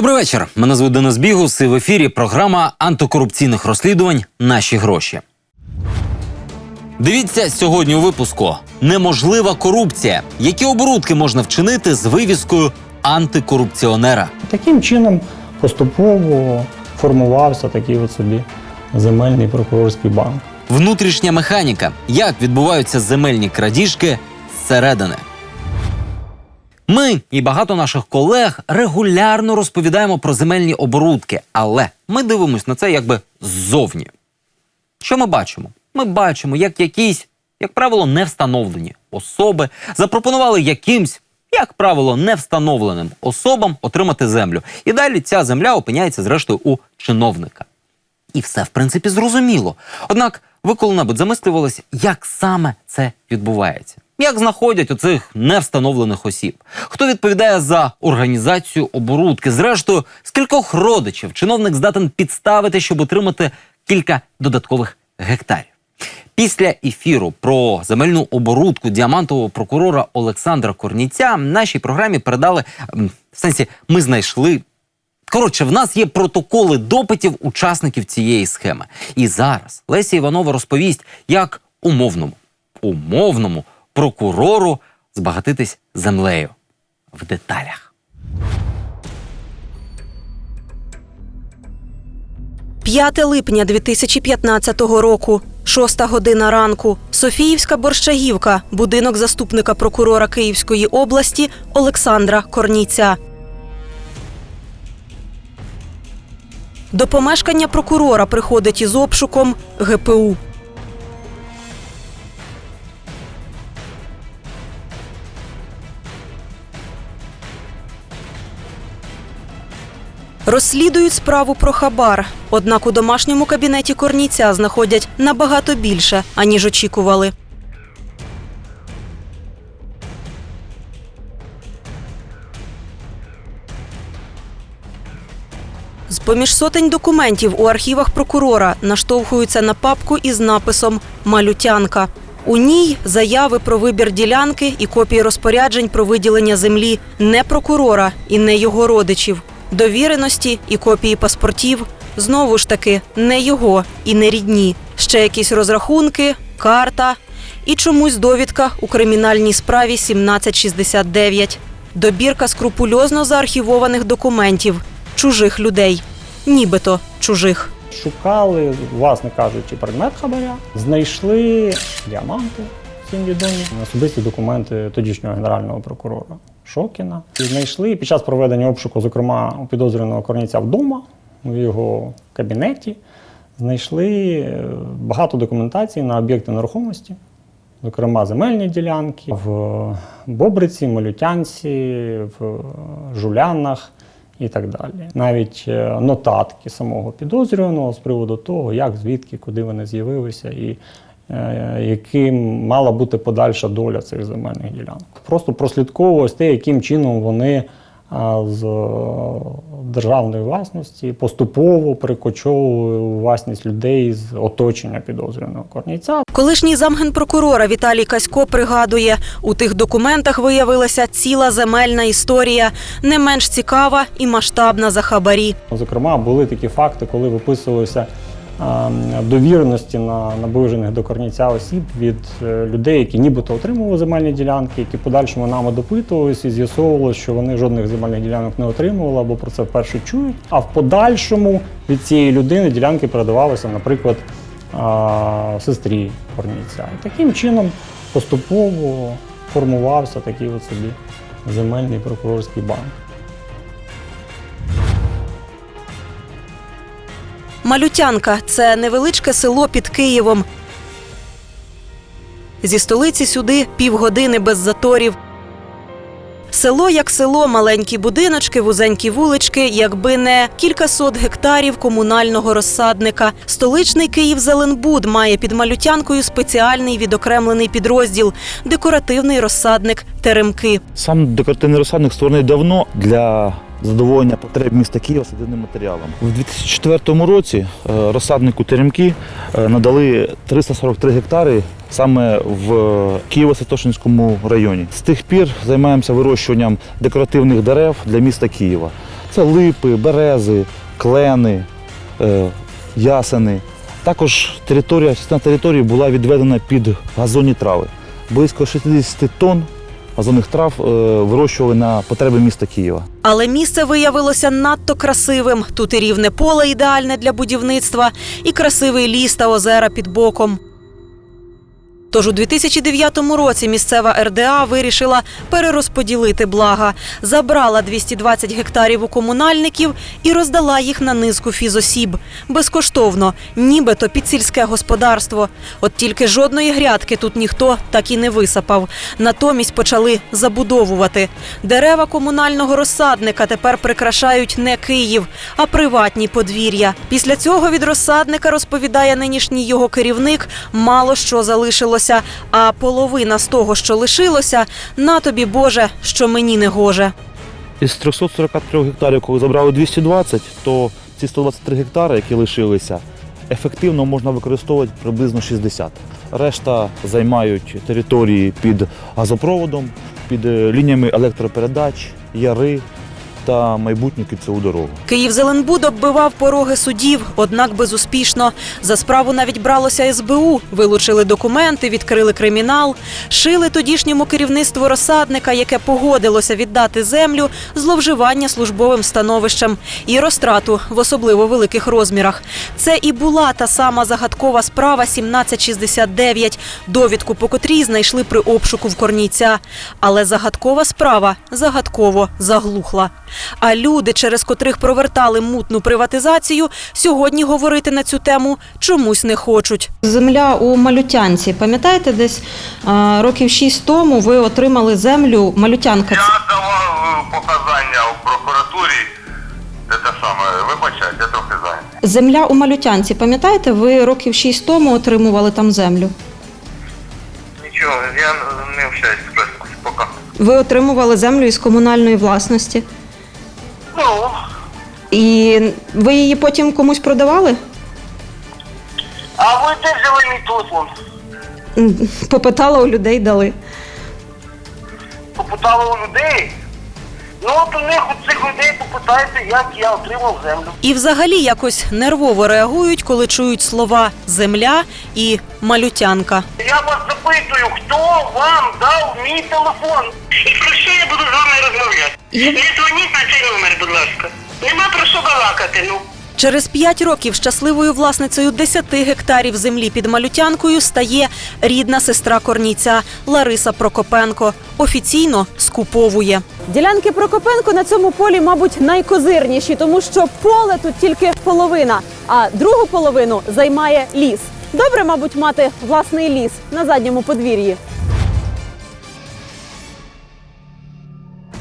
Добрий вечір. Мене звуть Денис Бігус і в ефірі програма антикорупційних розслідувань Наші гроші. Дивіться сьогодні у випуску: неможлива корупція. Які оборудки можна вчинити з вивіскою антикорупціонера? Таким чином поступово формувався такий от собі земельний прокурорський банк. Внутрішня механіка. Як відбуваються земельні крадіжки зсередини. Ми і багато наших колег регулярно розповідаємо про земельні оборудки, але ми дивимося на це якби ззовні. Що ми бачимо? Ми бачимо, як якісь, як правило, не встановлені особи запропонували якимсь, як правило, невстановленим особам отримати землю. І далі ця земля опиняється зрештою у чиновника. І все, в принципі, зрозуміло. Однак, ви коли-небудь замислювалися, як саме це відбувається? Як знаходять оцих невстановлених осіб? Хто відповідає за організацію оборудки? Зрештою, з кількох родичів чиновник здатен підставити, щоб отримати кілька додаткових гектарів. Після ефіру про земельну оборудку діамантового прокурора Олександра Корніця нашій програмі передали в сенсі, ми знайшли Коротше, в нас є протоколи допитів учасників цієї схеми. І зараз Леся Іванова розповість, як умовному, умовному прокурору збагатитись землею в деталях. 5 липня 2015 року, 6 година ранку. Софіївська борщагівка, будинок заступника прокурора Київської області Олександра Корніця. До помешкання прокурора приходить із обшуком ГПУ. Розслідують справу про хабар. Однак у домашньому кабінеті Корніця знаходять набагато більше, аніж очікували. З поміж сотень документів у архівах прокурора наштовхуються на папку із написом Малютянка. У ній заяви про вибір ділянки і копії розпоряджень про виділення землі не прокурора і не його родичів, довіреності і копії паспортів. Знову ж таки, не його і не рідні. Ще якісь розрахунки, карта і чомусь довідка у кримінальній справі 1769. Добірка скрупульозно заархівованих документів чужих людей, нібито чужих. Шукали, власне кажучи, предмет хабаря, знайшли діаманти, всім відомі, особисті документи тодішнього генерального прокурора Шокіна. І знайшли під час проведення обшуку, зокрема, у підозрюваного Корніця вдома, в його кабінеті, знайшли е, багато документації на об'єкти нерухомості. Зокрема, земельні ділянки в Бобриці, Малютянці, в Жулянах і так далі. Навіть е, нотатки самого підозрюваного з приводу того, як, звідки, куди вони з'явилися і яким мала бути подальша доля цих земельних ділянок. Просто прослідковувалось те, яким чином вони з е, державної власності поступово перекочовували власність людей з оточення підозрюваного корніця. Колишній замгенпрокурора Віталій Касько пригадує, у тих документах виявилася ціла земельна історія, не менш цікава і масштабна за хабарі. Зокрема, були такі факти, коли виписувалися довіреності на наближених до корніця осіб від е, людей, які нібито отримували земельні ділянки, які подальшому нами допитувалися і з'ясовувалося, що вони жодних земельних ділянок не отримували або про це вперше чують. А в подальшому від цієї людини ділянки передавалися, наприклад, сестрі корніця. І таким чином поступово формувався такий от собі земельний прокурорський банк. Малютянка це невеличке село під Києвом. Зі столиці сюди півгодини без заторів. Село як село, маленькі будиночки, вузенькі вулички, якби не кількасот гектарів комунального розсадника. Столичний Київзеленбуд має під малютянкою спеціальний відокремлений підрозділ декоративний розсадник Теремки. Сам декоративний розсадник створений давно для задоволення потреб міста Києва садівним матеріалом. У 2004 році е, розсаднику Теремки е, надали 343 гектари саме в Києво-Святошинському районі. З тих пір займаємося вирощуванням декоративних дерев для міста Києва. Це липи, берези, клени, е, ясени. Також територія, частина території була відведена під газонні трави. Близько 60 тонн газонних трав е, вирощували на потреби міста Києва. Але місце виявилося надто красивим. Тут і рівне поле ідеальне для будівництва, і красивий ліс та озера під боком. Тож у 2009 році місцева РДА вирішила перерозподілити блага, забрала 220 гектарів у комунальників і роздала їх на низку фізосіб безкоштовно, нібито під сільське господарство. От тільки жодної грядки тут ніхто так і не висапав. Натомість почали забудовувати. Дерева комунального розсадника тепер прикрашають не Київ, а приватні подвір'я. Після цього від розсадника розповідає нинішній його керівник, мало що залишилося. А половина з того, що лишилося, на тобі Боже, що мені не гоже. Із 343 гектарів, коли забрали 220, то ці 123 гектари, які лишилися, ефективно можна використовувати приблизно 60. Решта займають території під газопроводом, під е, лініями електропередач, яри та майбутню кільцеву дорогу. Київзеленбуд оббивав пороги судів, однак безуспішно. За справу навіть бралося СБУ. Вилучили документи, відкрили кримінал, шили тодішньому керівництву розсадника, яке погодилося віддати землю, зловживання службовим становищем і розтрату в особливо великих розмірах. Це і була та сама загадкова справа 1769, довідку по котрій знайшли при обшуку в Корнійця. Але загадкова справа загадково заглухла. А люди, через котрих провертали мутну приватизацію, сьогодні говорити на цю тему чомусь не хочуть. Земля у Малютянці. Пам'ятаєте, десь а, років шість тому ви отримали землю Малютянка. Я давав е, показання у прокуратурі. Це те саме, вибачайте, я трохи зайнятий. Земля у Малютянці. Пам'ятаєте, ви років шість тому отримували там землю. Нічого, я не общаюсь з поки. Ви отримували землю із комунальної власності. Ну, І ви її потім комусь продавали? а ви де взяли мій телефон? Попитала у людей, дали. Попитала у людей? Ну от у них у цих людей попитайте, як я отримав землю. І взагалі якось нервово реагують, коли чують слова земля і малютянка. Я вас запитую, хто вам дав мій телефон? І про що я буду з вами розмовляти? Не дзвоніть на цей номер, будь ласка. Нема про що балакати, ну. Через п'ять років щасливою власницею 10 гектарів землі під малютянкою стає рідна сестра корнійця Лариса Прокопенко. Офіційно скуповує. Ділянки Прокопенко на цьому полі, мабуть, найкозирніші, тому що поле тут тільки половина, а другу половину займає ліс. Добре, мабуть, мати власний ліс на задньому подвір'ї.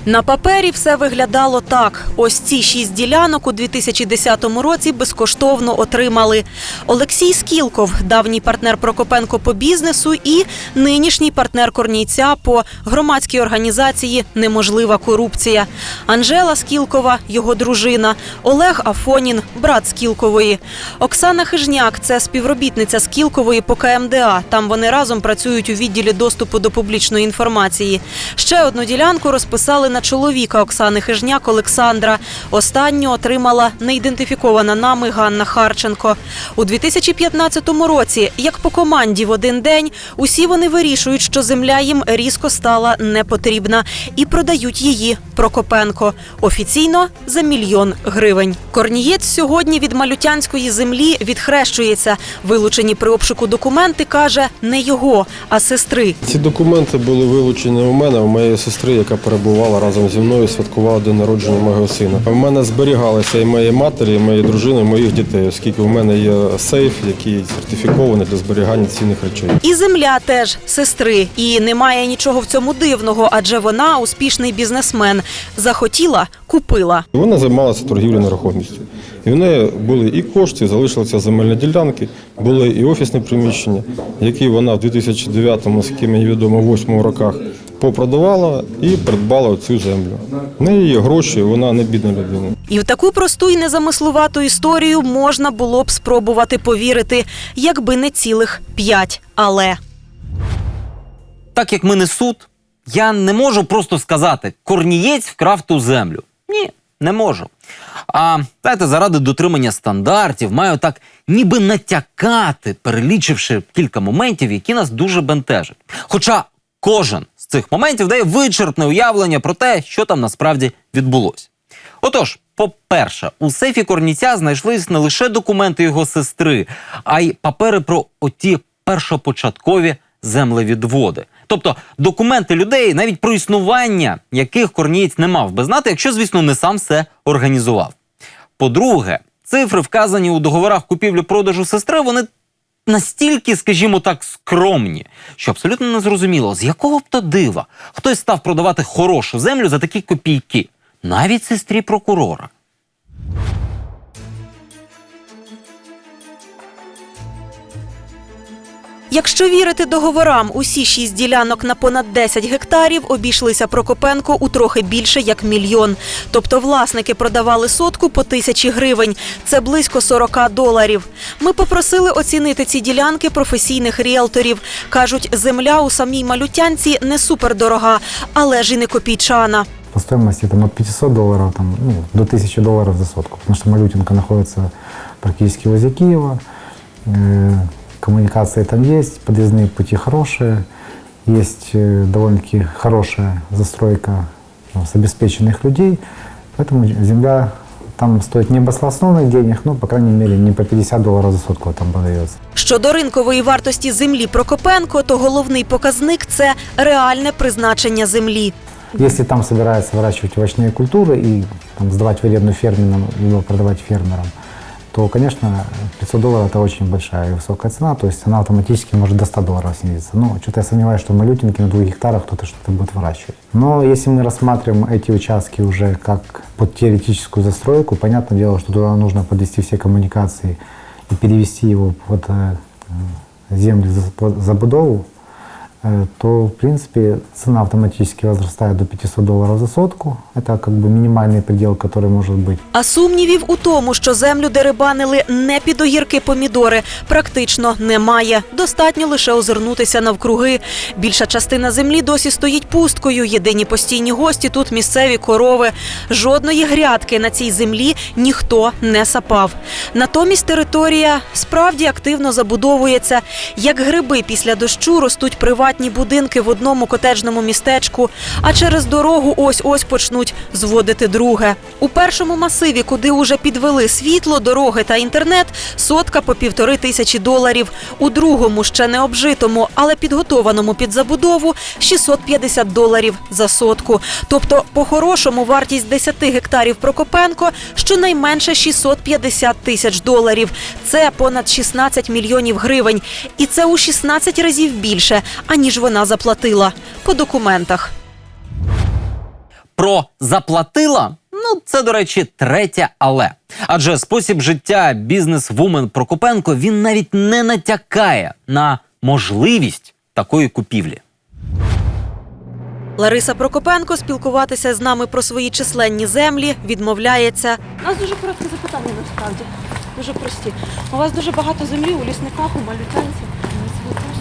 На папері все виглядало так. Ось ці шість ділянок у 2010 році безкоштовно отримали Олексій Скілков, давній партнер Прокопенко по бізнесу, і нинішній партнер Корнійця по громадській організації Неможлива корупція. Анжела Скілкова, його дружина, Олег Афонін, брат Скілкової. Оксана Хижняк це співробітниця Скілкової по КМДА. Там вони разом працюють у відділі доступу до публічної інформації. Ще одну ділянку розписали на чоловіка Оксани Хижняк Олександра. Останню отримала неідентифікована нами Ганна Харченко. У 2015 році, як по команді в один день, усі вони вирішують, що земля їм різко стала непотрібна і продають її Прокопенко офіційно за мільйон гривень. Корнієць сьогодні від малютянської землі відхрещується. Вилучені при обшуку документи каже не його, а сестри. Ці документи були вилучені у мене, у моєї сестри, яка перебувала разом зі мною, святкувала день народження мого сина. У мене зберігалися і моєї матері, і моєї дружини, і моїх дітей, оскільки у мене є сейф, який сертифікований для зберігання цінних речей. І земля теж сестри. І немає нічого в цьому дивного, адже вона успішний бізнесмен. Захотіла, купила. Вона займалася торгівлею нерухомістю. І в неї були і кошти, залишилися земельні ділянки, були і офісні приміщення, які вона в 2009, наскільки мені відомо, 8 роках попродавала і придбала цю землю. В неї є гроші, вона не бідна людина. І в таку просту і незамислувату історію можна було б спробувати повірити, якби не цілих п'ять. Але Так як ми не суд, я не можу просто сказати, корнієць вкрав ту землю. Ні, не можу. А знаєте, заради дотримання стандартів маю так ніби натякати, перелічивши кілька моментів, які нас дуже бентежать. Хоча кожен цих моментів дає вичерпне уявлення про те, що там насправді відбулося. Отож, по-перше, у сейфі Корніця знайшлись не лише документи його сестри, а й папери про оті першопочаткові землевідводи. Тобто документи людей, навіть про існування яких Корнієць не мав би знати, якщо, звісно, не сам все організував. По-друге, цифри, вказані у договорах купівлі-продажу сестри, вони настільки, скажімо так, скромні, що абсолютно не зрозуміло, з якого б то дива хтось став продавати хорошу землю за такі копійки, навіть сестрі прокурора. Якщо вірити договорам, усі шість ділянок на понад 10 гектарів обійшлися Прокопенко у трохи більше як мільйон. Тобто власники продавали сотку по тисячі гривень. Це близько 40 доларів. Ми попросили оцінити ці ділянки професійних ріелторів. Кажуть, земля у самій малютянці не супердорога, але ж і не копійчана. По стоимости там от 500 долларов там, ну, до 1000 долларов за сотку. Потому что Малютинка находится практически возле Киева Э, Коммуникации там есть, подъездные пути хорошие. Есть э, довольно-таки хорошая застройка ну, с обеспеченных людей. Поэтому земля там стоит не баслосновных денег, но, по крайней мере, не по 50 долларов за сотку там продается. Щодо ринкової вартості землі Прокопенко, то головний показник це реальне призначення землі. Если там собираются выращивать овощные культуры и там, сдавать в аренду фермерам, либо продавать фермерам, то, конечно, 500 долларов это очень большая и высокая цена, то есть она автоматически может до 100 долларов снизиться. Но что-то я сомневаюсь, что в малютинке на двух гектарах кто-то что-то будет выращивать. Но если мы рассматриваем эти участки уже как под теоретическую застройку, понятное дело, что туда нужно подвести все коммуникации и перевести его под э, э, землю забудову, то, в принципе, цена автоматически возрастает до 500 долларов за сотку. Это как бы минимальный предел, который может быть. А сумнівів у тому, що землю дерибанили не під огірки помідори, практично немає. Достатньо лише озирнутися навкруги. Більша частина землі досі стоїть пусткою. Єдині постійні гості тут місцеві корови. Жодної грядки на цій землі ніхто не сапав. Натомість територія справді активно забудовується. Як гриби після дощу ростуть приватні будинки в одному котеджному містечку, а через дорогу ось-ось почнуть зводити друге. У першому масиві, куди уже підвели світло, дороги та інтернет, сотка по півтори тисячі доларів. У другому, ще не обжитому, але підготованому під забудову 650 доларів за сотку. Тобто, по-хорошому, вартість 10 гектарів Прокопенко щонайменше 650 тисяч доларів. Це понад 16 мільйонів гривень. І це у 16 разів більше, аніж вона заплатила по документах. Про заплатила. Ну, це, до речі, третє але. Адже спосіб життя бізнес-вумен Прокопенко він навіть не натякає на можливість такої купівлі. Лариса Прокопенко спілкуватися з нами про свої численні землі відмовляється. У нас дуже коротке запитання насправді. Дуже прості. У вас дуже багато землі у лісниках, у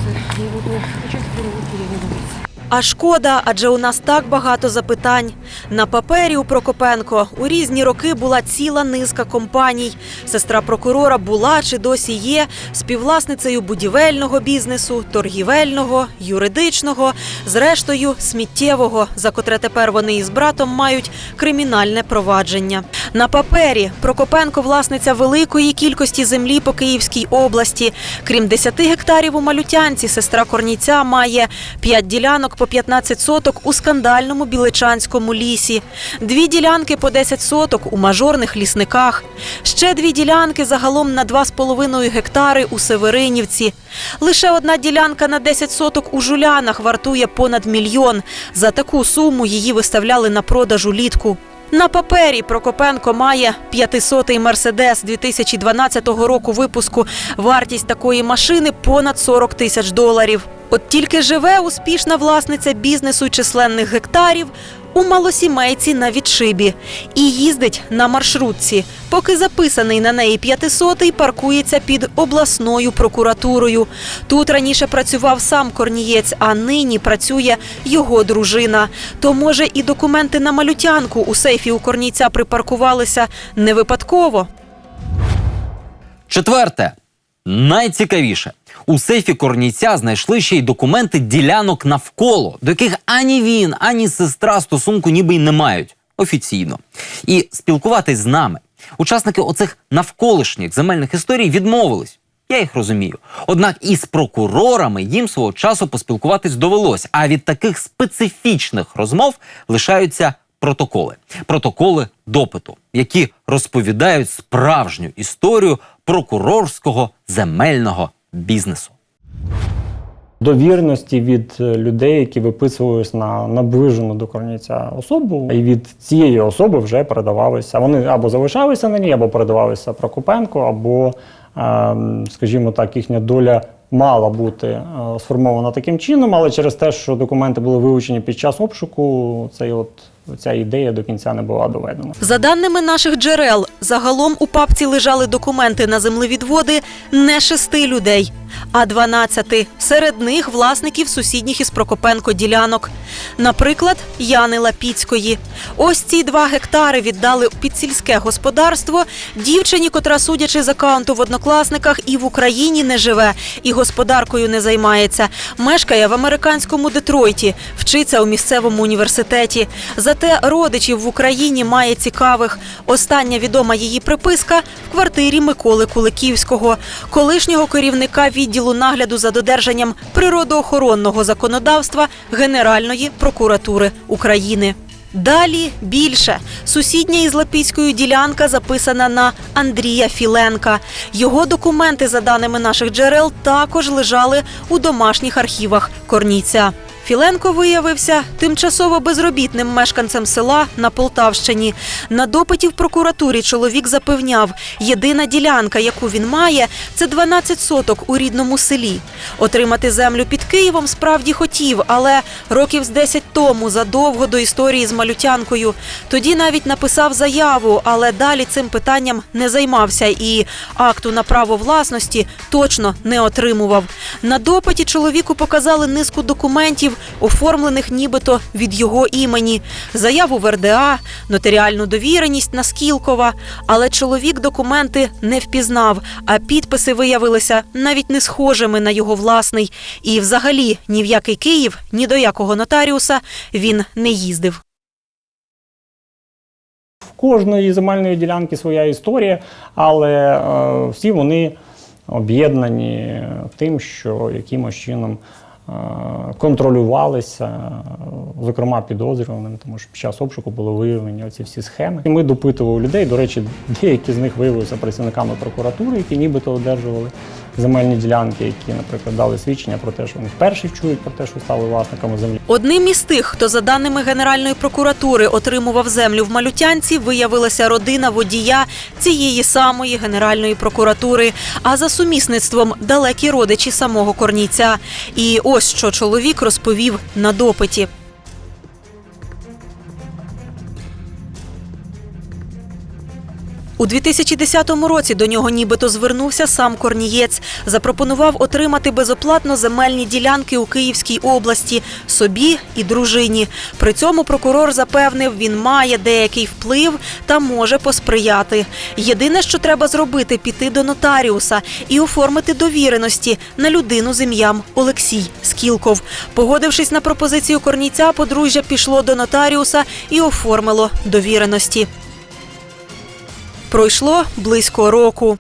малютянці. вот вопроси, я буду хочу переводити. А шкода, адже у нас так багато запитань. На папері у Прокопенко у різні роки була ціла низка компаній. Сестра прокурора була чи досі є співвласницею будівельного бізнесу, торгівельного, юридичного, зрештою сміттєвого, за котре тепер вони із братом мають кримінальне провадження. На папері Прокопенко власниця великої кількості землі по Київській області. Крім 10 гектарів у Малютянці, сестра Корніця має 5 ділянок по 15 соток у скандальному біличанському лісі, дві ділянки по 10 соток у мажорних лісниках, ще дві ділянки загалом на 2,5 гектари у Северинівці. Лише одна ділянка на 10 соток у Жулянах вартує понад мільйон. За таку суму її виставляли на продаж улітку. На папері Прокопенко має 500-й Мерседес 2012 року випуску. Вартість такої машини понад 40 тисяч доларів. От тільки живе успішна власниця бізнесу численних гектарів у малосімейці на відшибі і їздить на маршрутці, поки записаний на неї п'ятисотий паркується під обласною прокуратурою. Тут раніше працював сам Корнієць, а нині працює його дружина. То може і документи на малютянку у сейфі у Корнійця припаркувалися не випадково. Четверте, найцікавіше. У сейфі Корнійця знайшли ще й документи ділянок навколо, до яких ані він, ані сестра стосунку ніби й не мають офіційно. І спілкуватись з нами. Учасники оцих навколишніх земельних історій відмовились. Я їх розумію. Однак із прокурорами їм свого часу поспілкуватись довелось. А від таких специфічних розмов лишаються протоколи. Протоколи допиту, які розповідають справжню історію прокурорського земельного бізнесу. довірності від е, людей, які виписувались на наближену до корніця особу, і від цієї особи вже передавалися. Вони або залишалися на ній, або передавалися Прокопенко, або, ем, скажімо так, їхня доля. Мала бути е, сформована таким чином, але через те, що документи були вилучені під час обшуку, цей от ця ідея до кінця не була доведена. За даними наших джерел, загалом у папці лежали документи на землевідводи не шести людей, а дванадцяти. Серед них власників сусідніх із Прокопенко ділянок. Наприклад, Яни Лапіцької. Ось ці два гектари віддали під сільське господарство дівчині, котра, судячи з акаунту в однокласниках, і в Україні не живе, і господаркою не займається. Мешкає в американському Детройті, вчиться у місцевому університеті. Зате родичів в Україні має цікавих. Остання відома її приписка в квартирі Миколи Куликівського, колишнього керівника відділу нагляду за додержанням природоохоронного законодавства Генеральної прокуратури України. Далі більше сусідня із Лапіською ділянка записана на Андрія Філенка. Його документи, за даними наших джерел, також лежали у домашніх архівах Корніця. Філенко виявився тимчасово безробітним мешканцем села на Полтавщині. На допиті в прокуратурі чоловік запевняв, єдина ділянка, яку він має, це 12 соток у рідному селі. Отримати землю під Києвом справді хотів, але років з 10 тому, задовго до історії з малютянкою. Тоді навіть написав заяву, але далі цим питанням не займався і акту на право власності точно не отримував. На допиті чоловіку показали низку документів, оформлених нібито від його імені, заяву в РДА, нотаріальну довіреність на Скілкова. Але чоловік документи не впізнав, а підписи виявилися навіть не схожими на його власний. І, взагалі, ні в який Київ, ні до якого нотаріуса він не їздив. В кожної земельної ділянки своя історія, але е, всі вони об'єднані тим, що якимось чином контролювалися, зокрема підозрюваним, тому що під час обшуку були виявлені оці всі схеми. І ми допитували людей. До речі, деякі з них виявилися працівниками прокуратури, які нібито одержували земельні ділянки, які, наприклад, дали свідчення про те, що вони вперше чують про те, що стали власниками землі. Одним із тих, хто за даними Генеральної прокуратури отримував землю в Малютянці, виявилася родина водія цієї самої Генеральної прокуратури, а за сумісництвом далекі родичі самого Корнійця. І ось що чоловік розповів на допиті. У 2010 році до нього нібито звернувся сам Корнієць, запропонував отримати безоплатно земельні ділянки у Київській області собі і дружині. При цьому прокурор запевнив, він має деякий вплив та може посприяти. Єдине, що треба зробити, піти до нотаріуса і оформити довіреності на людину з ім'ям Олексій Скілков. Погодившись на пропозицію Корнійця, подружжя пішло до нотаріуса і оформило довіреності. Пройшло близько року.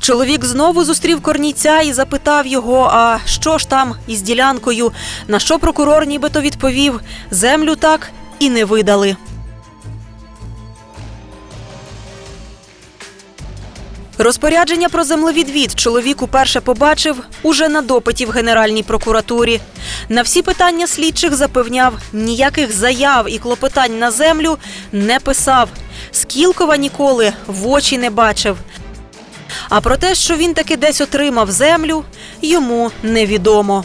Чоловік знову зустрів корнійця і запитав його, а що ж там із ділянкою, на що прокурор нібито відповів: землю так і не видали. Розпорядження про землевідвід чоловік уперше побачив уже на допиті в Генеральній прокуратурі. На всі питання слідчих запевняв, ніяких заяв і клопотань на землю не писав. Скілкова ніколи в очі не бачив. А про те, що він таки десь отримав землю, йому невідомо.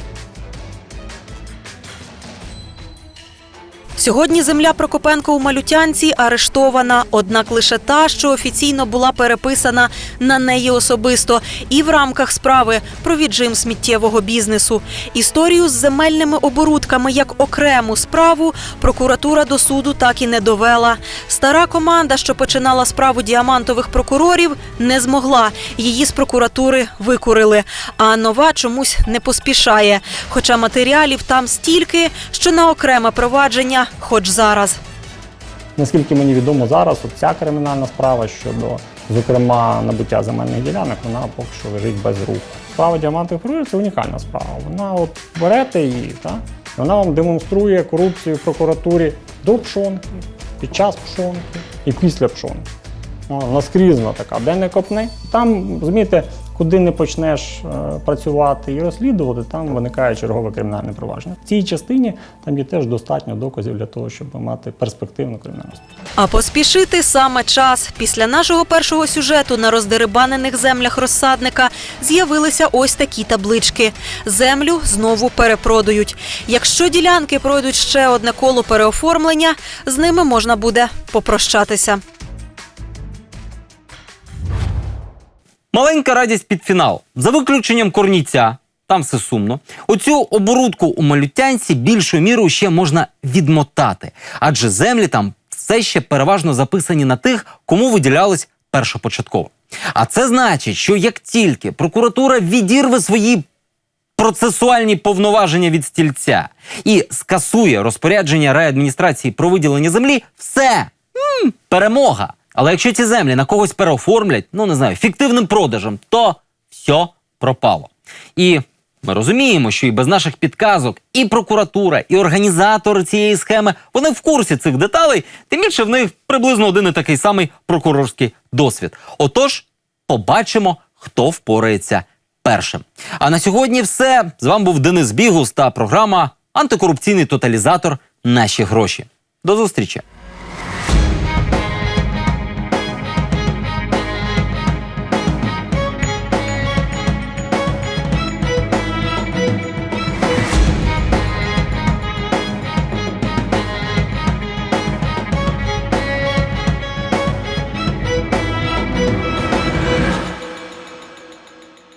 Сьогодні земля Прокопенко у Малютянці арештована, однак лише та, що офіційно була переписана на неї особисто, і в рамках справи про віджим сміттєвого бізнесу. Історію з земельними оборудками як окрему справу прокуратура до суду так і не довела. Стара команда, що починала справу діамантових прокурорів, не змогла. Її з прокуратури викурили. А нова чомусь не поспішає. Хоча матеріалів там стільки, що на окреме провадження, хоч зараз. Наскільки мені відомо зараз, от ця кримінальна справа щодо, зокрема, набуття земельних ділянок, вона поки що лежить без руху. Справа діамантових прокурорів – це унікальна справа. Вона от берете її, та, вона вам демонструє корупцію в прокуратурі до пшонки, під час пшонки і після пшонки. Ну, Наскрізно така, де не копни. Там, розумієте, куди не почнеш е, працювати і розслідувати, там виникає чергове кримінальне провадження. В цій частині там є теж достатньо доказів для того, щоб мати перспективну кримінальну справу. А поспішити саме час. Після нашого першого сюжету на роздерибанених землях розсадника з'явилися ось такі таблички. Землю знову перепродають. Якщо ділянки пройдуть ще одне коло переоформлення, з ними можна буде попрощатися. Маленька радість під фінал. За виключенням корніця, там все сумно. Оцю оборудку у малютянці більшою мірою ще можна відмотати, адже землі там все ще переважно записані на тих, кому виділялись першопочатково. А це значить, що як тільки прокуратура відірве свої процесуальні повноваження від стільця і скасує розпорядження райадміністрації про виділення землі, все перемога. Але якщо ці землі на когось переоформлять, ну не знаю, фіктивним продажем, то все пропало. І ми розуміємо, що і без наших підказок, і прокуратура, і організатори цієї схеми вони в курсі цих деталей, тим більше в них приблизно один і такий самий прокурорський досвід. Отож, побачимо, хто впорається першим. А на сьогодні все. З вами був Денис Бігус та програма Антикорупційний тоталізатор. Наші гроші. До зустрічі!